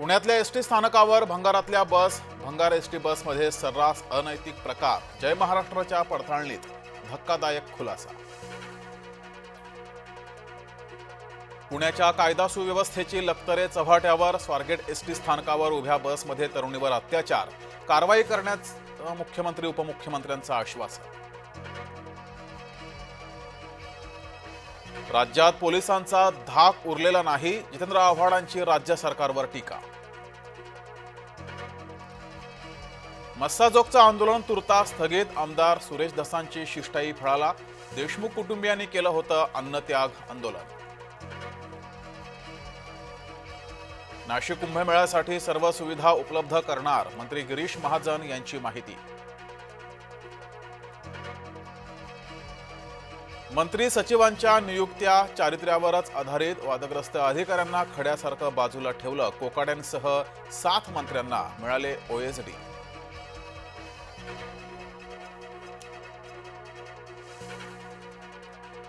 पुण्यातल्या S T स्थानकावर भंगारातल्या बस भंगार एस टी बसमध्ये सर्रास अनैतिक प्रकार. जय महाराष्ट्राच्या पडताळणीत धक्कादायक खुलासा. पुण्याच्या कायदा सुव्यवस्थेची लक्तरे चव्हाट्यावर स्वारगेट एस टी स्थानकावर उभ्या बसमध्ये तरुणीवर अत्याचार. कारवाई करण्याचं मुख्यमंत्री उपमुख्यमंत्र्यांचं आश्वासन. राज्यात पोलिसांचा धाक उरलेला नाही जितेंद्र आव्हाडांची राज्य सरकारवर टीका. मस्साजोगचं आंदोलन तुर्ता स्थगित आमदार सुरेश दसांची शिष्टाई फळाला. देशमुख कुटुंबियांनी केलं होतं अन्नत्याग आंदोलन. नाशिक कुंभमेळ्यासाठी सर्व सुविधा उपलब्ध करणार मंत्री गिरीश महाजन यांची माहिती. मंत्री सचिवांच्या नियुक्त्या चारित्र्यावरच आधारित. वादग्रस्त अधिकाऱ्यांना खड्यासारखं बाजूला ठेवलं. कोकाड्यांसह सात मंत्र्यांना मिळाले ओएसडी